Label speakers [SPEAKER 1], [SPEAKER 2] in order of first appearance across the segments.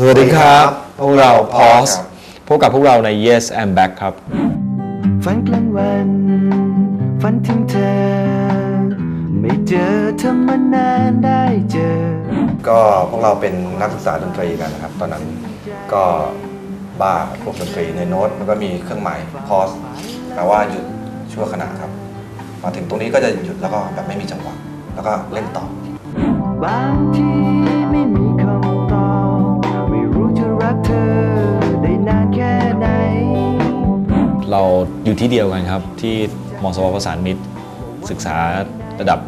[SPEAKER 1] สวัสดีครับ พวกเรา Pause
[SPEAKER 2] ครับ
[SPEAKER 1] พบกับพวกเราใน Yes I'm Back ครับ
[SPEAKER 3] ฝันกลางวัน ฝันถึงเธอ ไม่เจอเธอมานานได้เจอ
[SPEAKER 2] ก็พวกเราเป็นนักศึกษาดนตรีกันนะครับ ตอนนั้นก็บ้าพวกดนตรีในโน้ตมันก็มีเครื่องหมาย pause แปลว่าหยุดชั่วขณะครับ มาถึงตรงนี้ก็จะหยุดแล้วก็แบบไม่มีจังหวะ แล้วก็เล่นต่อ
[SPEAKER 3] บางที เรา
[SPEAKER 1] อยู่ที่เดียวกันครับ ที่มสวประสานมิตร ศึกษาระดับ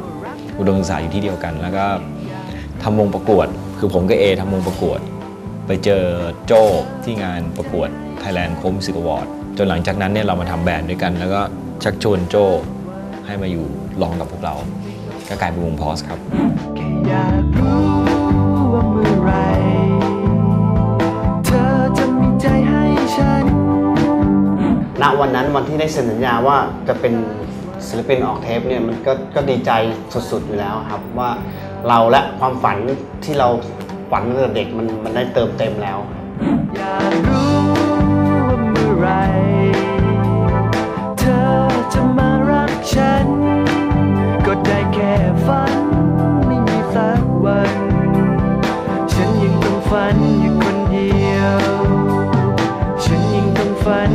[SPEAKER 1] อุดมศึกษาอยู่ที่เดียวกัน แล้วก็ทำวงประกวด คือผมกับเอทำวงประกวด ไปเจอโจ้ที่งานประกวด Thailand c o m Music Award จนหลังจากนั้นเนี่ยเรามาทำแบรนด์ด้วยกัน แล้วก็ชักชวนโจ้ให้มาอยู่ลองกับพวกเรา ก็กลายเป็นวงพอสครับ
[SPEAKER 4] ณวันนั้นวันที่ได้เซ็นสัญญาว่าจะเป็นศิลปินออกเทปเนี่ยมันก็ก็ดีใจสุดๆอยู่แล้วครับว่าเราและความฝันที่เราฝันตั้งแต่เด็กมันมันได้เติมเต็มแล้ว
[SPEAKER 3] อยากรู้ว่าเมื่อไรเธอจะมารักฉัน ก็ได้แค่ฝันไม่มีสักวัน ฉันยังต้องฝันอยู่คนเดียว ฉันยังต้องฝัน